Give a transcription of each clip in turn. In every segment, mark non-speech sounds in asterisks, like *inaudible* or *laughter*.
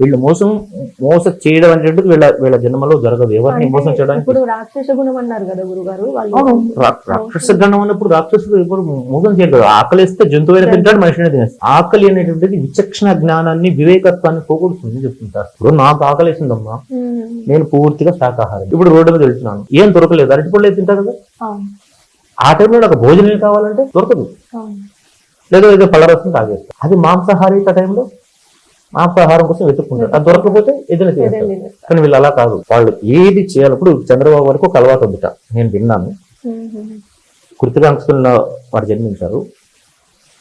వీళ్ళు మోసం మోసం చేయడం అనేటువంటిది వీళ్ళ వీళ్ళ జన్మలో జరగదు. ఎవరిని మోసం చేయడానికి? ఇప్పుడు రాక్షస గుణం అన్నారు కదా గురుగారు రాక్షస గణం అన్నప్పుడు రాక్షసుడు ఎప్పుడు మోసం చేయగలరు ఆకలి ఇస్తే జంతువైన తింటాడు మనిషిని తినేస్తాడు. ఆకలి అనేటువంటిది విచక్షణ జ్ఞానాన్ని వివేకత్వాన్ని పోగొడుతుంది చెప్తుంటారు. ఇప్పుడు నాకు ఆకలి వేసిందమ్మా. ఉమ్, నేను పూర్తిగా శాకాహారం ఇప్పుడు రోడ్డు మీద వెళ్తున్నాను. ఏం దొరకలేదు. అరటిపళ్ళు తింటా కదా? ఆ టైంలో నాకు భోజనం కావాలంటే దొరకదు. లేదో ఏదో పళ్ళరసం తాగేస్తాను అది మాంసాహారి టైంలో మాంసాహారం కోసం వెతుక్కుంటారు. అది దొరకకపోతే ఏదైనా తినేస్తారు. కానీ వీళ్ళు అలా కాదు. వాళ్ళు ఏది చేయాలి ఇప్పుడు చంద్రబాబు వరకు ఒక అలవాటు ఉందిట. నేను విన్నాను. కృతికాంక్షల్లో వారు జన్మించారు.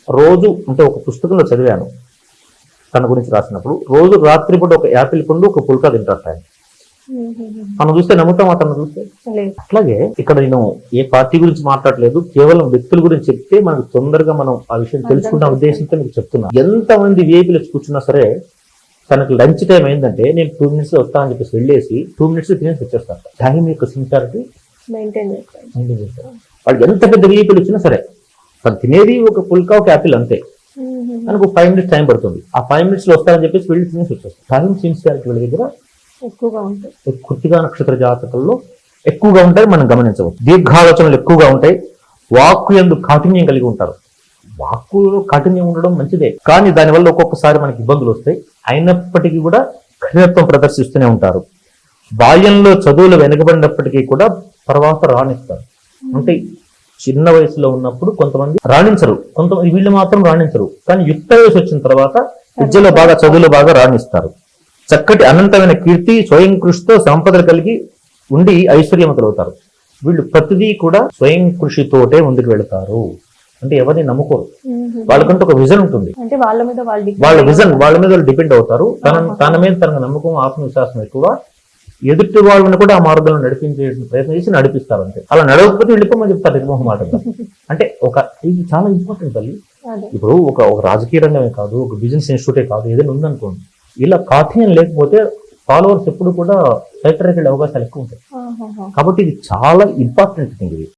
రోజు అంటే ఒక పుస్తకంలో చదివాను. తన గురించి రాసినప్పుడు. రోజు రాత్రిపూట ఒక యాపిల్ పండు ఒక పుల్కా తింటారు ఆయన. మనం చూస్తే నమ్ముతాం అతను చూస్తే? అట్లాగే ఇక్కడ నేను ఏ పార్టీ గురించి మాట్లాడలేదు కేవలం వ్యక్తుల గురించి చెప్తే మనకు తొందరగా మనం ఆ విషయం తెలుసుకున్న ఉద్దేశంతో మీకు చెప్తున్నా. ఎంతమంది విఐపీలు కూర్చున్నా సరే తనకు లంచ్ టైం అయిందంటే నేను టూ మినిట్స్లో వస్తా అని చెప్పేసి వెళ్ళేసి టూ మినిట్స్ తినేసి వచ్చేస్తాను. టైం యొక్క సిన్సియారిటీ మెయింటైన్ చేస్తారు వాళ్ళు ఎంత పెద్ద విఐపీలు వచ్చినా సరే తను తినేది ఒక పుల్కా ఒక యాపిల్ అంతే. మనకు ఫైవ్ మినిట్స్ టైం పడుతుంది. ఆ ఫైవ్ మినిట్స్లో వస్తారని చెప్పేసి వెళ్ళి తినేసి వచ్చేస్తాం. టైం సిన్సియారిటీ వీళ్ళ దగ్గర ఎక్కువగా ఉంటాయి. కృతిగా నక్షత్ర జాతకంలో ఎక్కువగా ఉంటాయి మనం గమనించవచ్చు. దీర్ఘాలోచనలు ఎక్కువగా ఉంటాయి వాక్కు ఎందు కాఠిన్యం కలిగి ఉంటారు. వాక్కులో కాఠిన్యం ఉండడం మంచిదే. కానీ దానివల్ల ఒక్కొక్కసారి మనకి ఇబ్బందులు వస్తాయి. అయినప్పటికీ కూడా కఠినత్వం ప్రదర్శిస్తూనే ఉంటారు. బాల్యంలో చదువులు వెనుకబడినప్పటికీ కూడా తర్వాత రాణిస్తారు. అంటే చిన్న వయసులో ఉన్నప్పుడు కొంతమంది రాణించరు. కొంతమంది వీళ్ళు మాత్రం రాణించరు. కానీ యుక్త వయసు వచ్చిన తర్వాత విద్యలో బాగా చదువులో బాగా రాణిస్తారు. చక్కటి అనంతమైన కీర్తి స్వయం కృషితో సంపదలు కలిగి ఉండి ఐశ్వర్యవంతులు అవుతారు వీళ్ళు ప్రతిదీ కూడా స్వయం కృషితోటే ముందుకు వెళతారు. అంటే ఎవరిని నమ్ముకోరు. వాళ్ళకంటూ ఒక విజన్ ఉంటుంది. అంటే వాళ్ళ వాళ్ళు వాళ్ళ విజన్. వాళ్ళ మీద డిపెండ్ అవుతారు. తన. తన మీద తనకు నమ్మకం ఆత్మవిశ్వాసం ఎక్కువ. ఎదుటి వాళ్ళని కూడా ఆ మార్గంలో నడిపించే ప్రయత్నం చేసి నడిపిస్తారు అంతే అలా నడవకపోతే వెళ్ళిపోమని చెప్తారు నిర్మోహ మాటగా *laughs* అంటే ఒక ఇది చాలా ఇంపార్టెంట్ తల్లి. ఇప్పుడు ఒక ఒక రాజకీయ రంగమే కాదు ఒక బిజినెస్ ఇన్స్టిట్యూటే కాదు ఏదైనా ఉందనుకోండి. ఇలా కాఠిన్యం లేకపోతే ఫాలోవర్స్ ఎప్పుడు కూడా సైట్ వెళ్ళే అవకాశాలు ఎక్కువ ఉంటాయి. కాబట్టి ఇది చాలా ఇంపార్టెంట్ థింగ్ ఇది